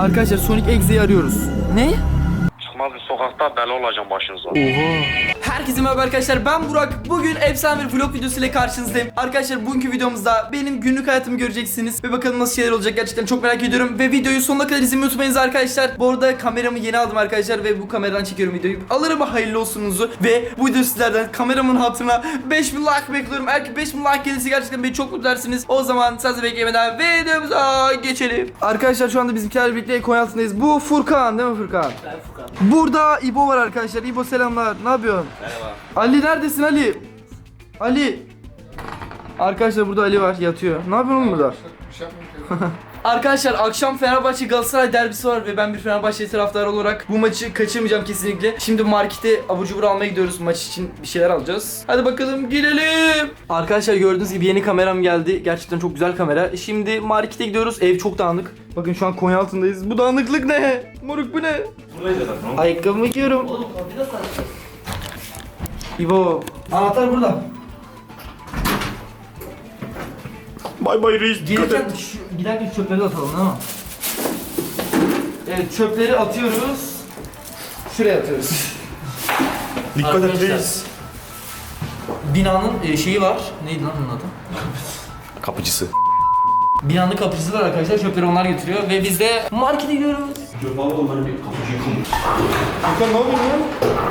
Arkadaşlar Sonic Exe'yi arıyoruz. Ne? Çıkmaz bir sokakta bela olacağım başınıza. Herkese merhaba arkadaşlar ben Burak. Bugün efsane bir vlog videosu ile karşınızdayım. Arkadaşlar bugünkü videomuzda benim günlük hayatımı göreceksiniz Ve bakalım nasıl şeyler olacak. Gerçekten çok merak ediyorum Ve videoyu sonuna kadar izlemeyi unutmayınız arkadaşlar. Bu arada kameramı yeni aldım arkadaşlar Ve bu kameradan çekiyorum videoyu. Alırım hayırlı olsunuzu Ve bu video sizlerden kameramın hatırına 5000 like bekliyorum. Eğer ki 5000 like gelirse gerçekten beni çok mutlu edersiniz. O zaman sizi beklemeden videomuza geçelim. Arkadaşlar şu anda bizimkilerle birlikte Konyaaltı'ndayız Bu Furkan değil mi Furkan? Burada İbo var arkadaşlar. İbo selamlar. Ne yapıyorsun? Merhaba. Ali neredesin Ali? Ali. Arkadaşlar burada Ali var yatıyor. Ne yapıyorsun oğlum burada? Arkadaşlar akşam Fenerbahçe Galatasaray derbisi var ve ben bir Fenerbahçe taraftarı olarak bu maçı kaçırmayacağım kesinlikle. Şimdi markete abur cubur almaya gidiyoruz. Maç için bir şeyler alacağız. Hadi bakalım girelim. Arkadaşlar gördüğünüz gibi yeni kameram geldi. Gerçekten çok güzel kamera. Şimdi markete gidiyoruz. Ev çok dağınık. Bakın şu an Konya altındayız. Bu dağınıklık ne? Moruk bu ne? Ayakkabımı giyiyorum. İbo. Anahtar burada. Bay bay reis Gelirken şu, giderken çöpleri de atalım değil mi? Evet çöpleri atıyoruz. Şuraya atıyoruz. Dikkat et Arkadaşlar. reis. Binanın e, şeyi var. Neydi lan onun adı? Kapıcısı. Binanın kapıcısı var arkadaşlar. Çöpleri onlar getiriyor ve biz de markete gidiyoruz. Furkan ne oluyor lan?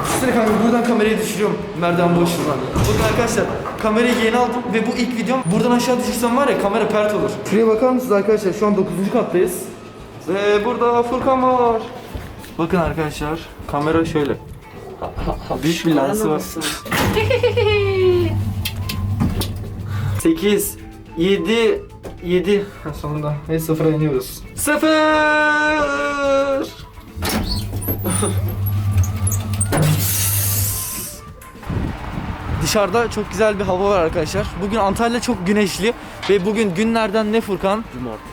Size kanka buradan kamerayı düşürüyorum. Merdiven boşluğundan. Bakın arkadaşlar kamerayı yeni aldım ve bu ilk videom. Buradan aşağı düşürsem var ya kamera pert olur. Şuraya bakar mısınız arkadaşlar? Şu an 9. kattayız. Ve burada Furkan var. Bakın arkadaşlar kamera şöyle. Büyük bir lensi var. 8 7 7 sonunda ve sıfıra iniyoruz. Sıfır. Dışarıda çok güzel bir hava var arkadaşlar. Bugün Antalya çok güneşli ve bugün günlerden ne Furkan? Cumartesi.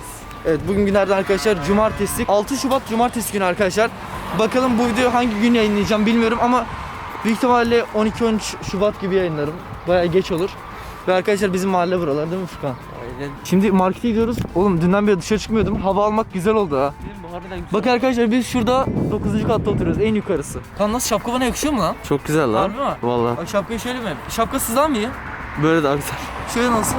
Evet bugün günlerden arkadaşlar cumartesi. 6 Şubat cumartesi günü arkadaşlar. Bakalım bu videoyu hangi gün yayınlayacağım bilmiyorum ama büyük ihtimalle 12-13 Şubat gibi yayınlarım. Bayağı geç olur. Ve arkadaşlar bizim mahalle buralar değil mi Furkan? Aynen. Şimdi markete gidiyoruz. Oğlum dünden beri dışarı çıkmıyordum. Hava almak güzel oldu ha. Bu harbiden güzel. Bakın arkadaşlar biz şurada 9. katta oturuyoruz. En yukarısı. Kan nasıl şapka bana yakışıyor mu lan? Çok güzel lan. Harbi mi? Valla. Bak şapkayı şöyle mi? Şapkasız daha mı iyi? Böyle daha güzel. Şöyle nasıl?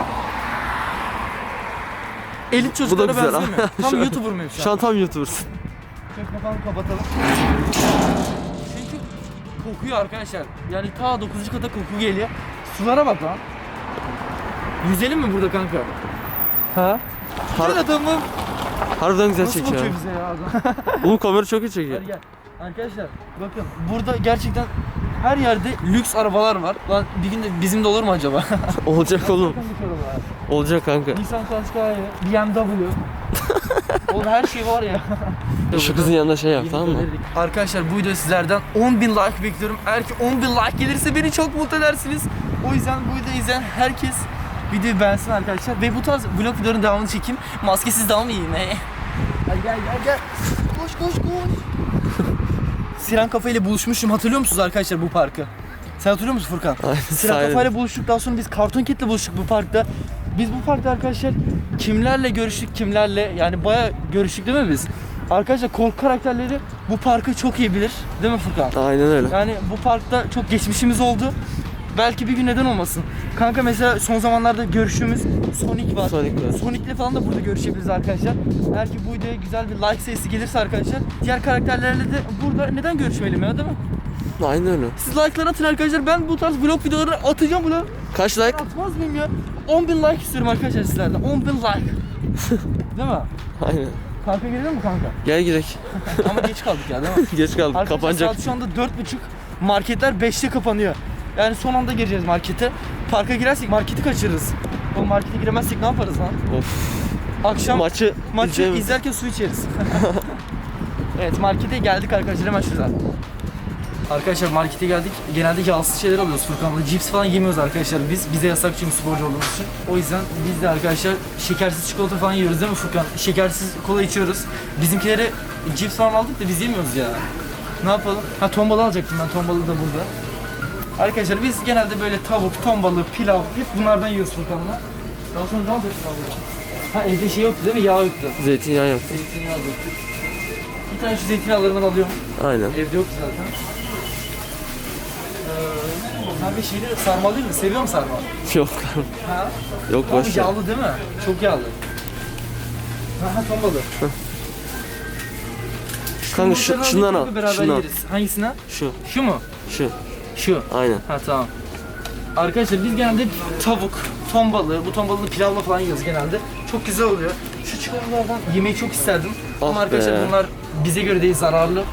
Elit çocuklara güzel ha. benzemiyor. Tam YouTuber muyum şu an? Şu an tam YouTuber'sın. Şöyle kapanı kapatalım. Çünkü kokuyor arkadaşlar. Yani ta 9. kata koku geliyor. Sulara bak lan. Yüzelim mi burada kanka? Ha? Gel adamım. Harbiden güzel Nasıl çekiyor. bakıyor bize ya adam? Oğlum kamera çok iyi çekiyor. Hadi gel. Arkadaşlar bakın burada gerçekten her yerde lüks arabalar var. Lan bir gün de bizim de olur mu acaba? Olacak oğlum. Bakın lüks arabalar. Olacak kanka. Nissan Qashqai, BMW. Oğlum her şey var ya. Şu kızın yanında şey yap tamam mı? Arkadaşlar bu video sizlerden 10.000 like bekliyorum. Eğer ki 10.000 like gelirse beni çok mutlu edersiniz. O yüzden bu videoyu izleyen herkes videoyu beğensin arkadaşlar. Ve bu tarz vlog videoların devamını çekeyim. Maskesiz devam. He. Hadi gel gel gel. Koş koş koş. Sinan Kafa ile buluşmuşum. Hatırlıyor musunuz arkadaşlar bu parkı? Sen hatırlıyor musun Furkan? Sahiden. Kafa ile buluştuktan sonra biz Karton Cat'le buluştuk bu parkta. Biz bu parkta arkadaşlar kimlerle görüştük kimlerle yani baya görüştük değil mi biz? Arkadaşlar korku karakterleri bu parkı çok iyi bilir. Değil mi Furkan? Aynen öyle. Yani bu parkta çok geçmişimiz oldu. Belki bir gün neden olmasın. Kanka mesela son zamanlarda görüştüğümüz Sonic var. Sonic var. Sonic'le falan da burada görüşebiliriz arkadaşlar. Eğer ki bu videoya güzel bir like sayısı gelirse arkadaşlar diğer karakterlerle de burada neden görüşmeyelim ya değil mi? Aynen öyle. Siz like'lar atın arkadaşlar. Ben bu tarz vlog videoları atacağım ulan. Kaç like? Atmaz mıyım ya? 10.000 like istiyorum arkadaşlar sizlerden. 10.000 like. Değil mi? Aynen. Kanka gelelim mi kanka? Gel gidelim. Ama geç kaldık ya değil mi? Geç kaldık. Arkadaşlar Kapanacak. saat şu anda 4.30. Marketler 5'te kapanıyor. Yani son anda gireceğiz markete. Parka girersek marketi kaçırırız. O markete giremezsek ne yaparız lan? Of. Akşam Maçı, maçı izlerken su içeriz. evet markete geldik arkadaşlar hemen şuradan. Arkadaşlar markete geldik. Genelde yağsız şeyler alıyoruz Furkan'la. Cips falan yemiyoruz arkadaşlar biz. Bize yasak çünkü sporcu olduğumuz için. O yüzden biz de arkadaşlar şekersiz çikolata falan yiyoruz değil mi Furkan? Şekersiz kola içiyoruz. Bizimkileri cips falan aldık da biz yemiyoruz ya. Ne yapalım? Ha ton balığı alacaktım ben. Ton balığı da burada. Arkadaşlar biz genelde böyle tavuk, ton balığı, pilav hep bunlardan yiyoruz Furkan'la. Daha sonra ne yapıyoruz abi? Ha evde şey yoktu değil mi? Yağ yoktu. Zeytinyağı yaptım. Zeytinyağı döktük. bir tane şu zeytinyağlarından alıyorum. Aynen. Evde yoktu zaten. Ee, kanka şeyleri sarma değil mi? Seviyor musun sarma? Yok. Ha? Yok Ama boş ver. yağlı değil mi? Çok yağlı. Ha ton balığı. Kanka şu, Bunlardan şundan al. Beraber Şundan. yeriz. Hangisinden? Şu. Şu mu? Şu. Şu. Aynen. Ha tamam. Arkadaşlar biz genelde tavuk, ton balığı, bu ton balığını pilavla falan yiyoruz genelde. Çok güzel oluyor. Şu çikolatalardan yemeyi çok isterdim. Ah Ama arkadaşlar be. bunlar bize göre değil zararlı.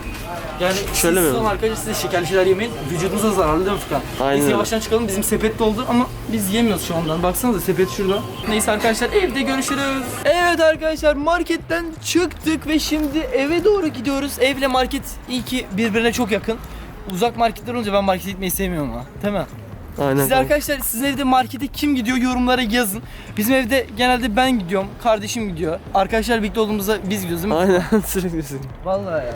Yani Şöyle siz mi? son arkadaşlar size şekerli şeyler yemeyin. Vücudunuza zararlı değil mi Furkan? Aynen Biz öyle. yavaştan çıkalım. Bizim sepet doldu ama biz yemiyoruz şu andan. Baksanıza sepet şurada. Neyse arkadaşlar evde görüşürüz. Evet arkadaşlar marketten çıktık ve şimdi eve doğru gidiyoruz. Evle market iyi ki birbirine çok yakın. Uzak marketler olunca ben markete gitmeyi sevmiyorum ha. Değil mi? Aynen. Siz arkadaşlar sizin evde markete kim gidiyor yorumlara yazın. Bizim evde genelde ben gidiyorum, kardeşim gidiyor. Arkadaşlar birlikte olduğumuzda biz gidiyoruz değil mi? Aynen sürekli sürekli. Vallahi ya.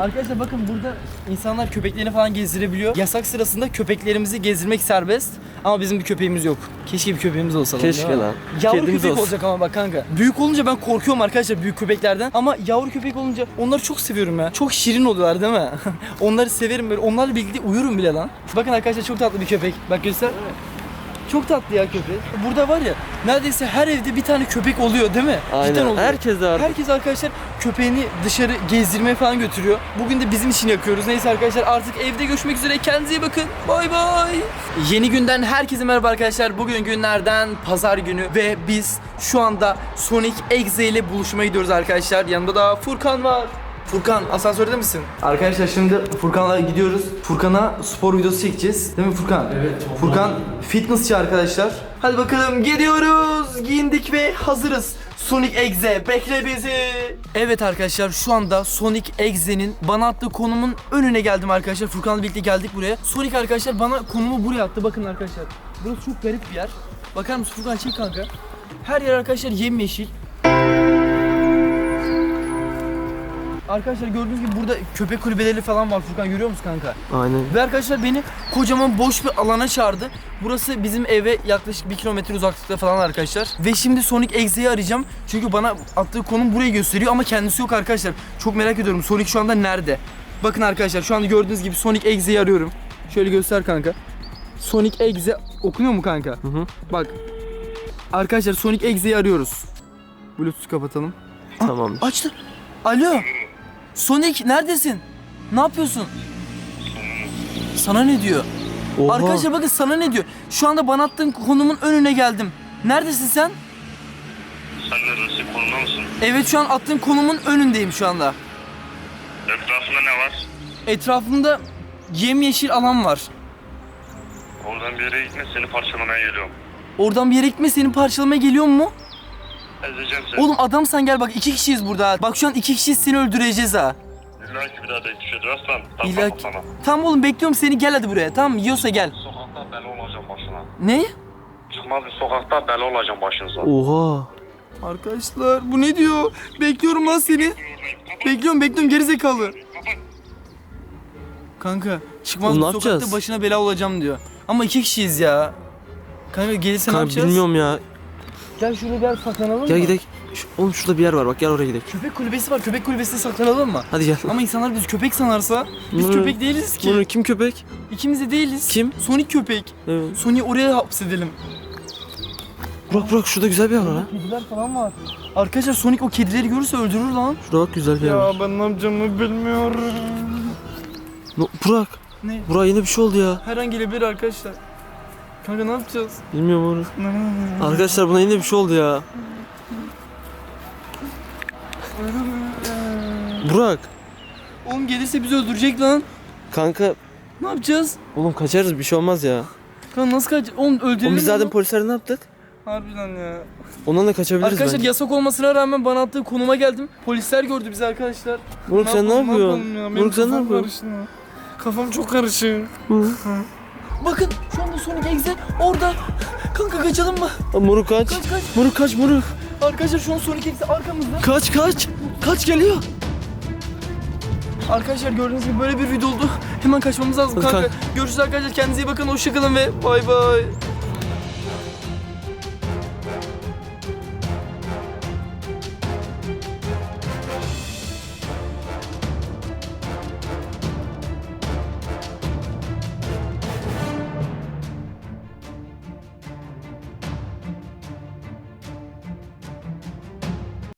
Arkadaşlar bakın burada insanlar köpeklerini falan gezdirebiliyor. Yasak sırasında köpeklerimizi gezdirmek serbest. Ama bizim bir köpeğimiz yok. Keşke bir köpeğimiz olsa. lan, Keşke mi? lan. Yavru Kedimiz köpek olsun. olacak ama bak kanka. Büyük olunca ben korkuyorum arkadaşlar büyük köpeklerden. Ama yavru köpek olunca onları çok seviyorum ya. Çok şirin oluyorlar değil mi? onları severim böyle. Onlarla birlikte uyurum bile lan. Bakın arkadaşlar çok tatlı bir köpek. Bak göster. Çok tatlı ya köpek. Burada var ya neredeyse her evde bir tane köpek oluyor değil mi? Cidden Aynen. oluyor. Herkes de var. Herkes arkadaşlar köpeğini dışarı gezdirmeye falan götürüyor. Bugün de bizim için yakıyoruz. Neyse arkadaşlar artık evde görüşmek üzere. Kendinize iyi bakın. Bay bay. Yeni günden herkese merhaba arkadaşlar. Bugün günlerden pazar günü ve biz şu anda Sonic Exe ile buluşmaya gidiyoruz arkadaşlar. Yanımda da Furkan var. Furkan asansörde misin? Arkadaşlar şimdi Furkan'la gidiyoruz. Furkan'a spor videosu çekeceğiz. Değil mi Furkan? Evet. Furkan fitnessçi arkadaşlar. Hadi bakalım gidiyoruz. Giyindik ve hazırız. Sonic Exe bekle bizi. Evet arkadaşlar şu anda Sonic Exe'nin bana attığı konumun önüne geldim arkadaşlar. Furkan'la birlikte geldik buraya. Sonic arkadaşlar bana konumu buraya attı. Bakın arkadaşlar. Burası çok garip bir yer. Bakar mısın Furkan çek kanka. Her yer arkadaşlar yemyeşil. Arkadaşlar gördüğünüz gibi burada köpek kulübeleri falan var Furkan görüyor musun kanka? Aynen. Ve arkadaşlar beni kocaman boş bir alana çağırdı. Burası bizim eve yaklaşık bir kilometre uzaklıkta falan arkadaşlar. Ve şimdi Sonic Exe'yi arayacağım. Çünkü bana attığı konum burayı gösteriyor ama kendisi yok arkadaşlar. Çok merak ediyorum Sonic şu anda nerede? Bakın arkadaşlar şu anda gördüğünüz gibi Sonic Exe'yi arıyorum. Şöyle göster kanka. Sonic Exe okunuyor mu kanka? Hı hı. Bak. Arkadaşlar Sonic Exe'yi arıyoruz. Bluetooth kapatalım. Tamam. Açtı. Alo. Sonic neredesin? Ne yapıyorsun? Sana ne diyor? Oha. Arkadaşlar bakın sana ne diyor? Şu anda bana attığın konumun önüne geldim. Neredesin sen? Sen neredesin? Konumda mısın? Evet şu an attığın konumun önündeyim şu anda. Etrafında ne var? Etrafımda yemyeşil alan var. Oradan bir yere gitme seni parçalamaya geliyorum. Oradan bir yere gitme seni parçalamaya geliyor mu? Ezeceğim seni. Oğlum adam sen gel bak iki kişiyiz burada. Bak şu an iki kişiyiz seni öldüreceğiz ha. İlla ki bir daha denk düşeceğiz aslan. Tamam İlla tamam, tamam. Tamam oğlum bekliyorum seni gel hadi buraya. Tamam yiyorsa gel. Sokakta bela olacağım başına. Ne? Çıkmaz bir sokakta bela olacağım başınıza. Oha. Arkadaşlar bu ne diyor? Bekliyorum lan seni. Bekliyorum bekliyorum gerizekalı. Kanka çıkmaz Oğlum ne sokakta yapacağız? başına bela olacağım diyor. Ama iki kişiyiz ya. Kanka gelirse ne Kanka yapacağız? bilmiyorum ya. Gel şuraya gel saklanalım Gel mı? gidelim. Şu- Oğlum şurada bir yer var bak gel oraya gidelim. Köpek kulübesi var köpek kulübesine saklanalım mı? Hadi gel. Ama insanlar biz köpek sanarsa biz Bunu- köpek değiliz ki. Bunu kim köpek? İkimiz de değiliz. Kim? Sonic köpek. Evet. Sonic'i oraya hapsedelim. Burak Burak şurada güzel bir yer var ha. Kediler falan var. Arkadaşlar Sonic o kedileri görürse öldürür lan. Şurada bak güzel bir yer var. ben ne yapacağımı bilmiyorum. No, Burak. Ne? Burak yine bir şey oldu ya. Her an gelebilir arkadaşlar. Kanka ne yapacağız? Bilmiyorum onu. Arkadaşlar buna yine bir şey oldu ya. Burak. Oğlum gelirse bizi öldürecek lan. Kanka Ne yapacağız? oğlum kaçarız bir şey olmaz ya. Kanka nasıl kaç? Oğlum öldürelim Oğlum biz zaten polislerle ne yaptık? Harbiden ya. Ondan da kaçabiliriz Arkadaşlar bence. yasak olmasına rağmen bana attığı konuma geldim. Polisler gördü bizi arkadaşlar. Burak sen ne yapalım, yapıyorsun? yapalım ya? Benim Burak sen ne kafam yapıyorsun? karıştı ya. Kafam çok karışık. Hı. Bakın şu anda Sonic Exe orada. Kanka kaçalım mı? Moruk kaç. Kaç kaç. Moruk kaç moruk. Arkadaşlar şu an Sonic Exe arkamızda. Kaç kaç. Kaç geliyor. Arkadaşlar gördüğünüz gibi böyle bir video oldu. Hemen kaçmamız lazım kanka. kalk. Görüşürüz arkadaşlar. Kendinize iyi bakın. Hoşçakalın ve bay bay.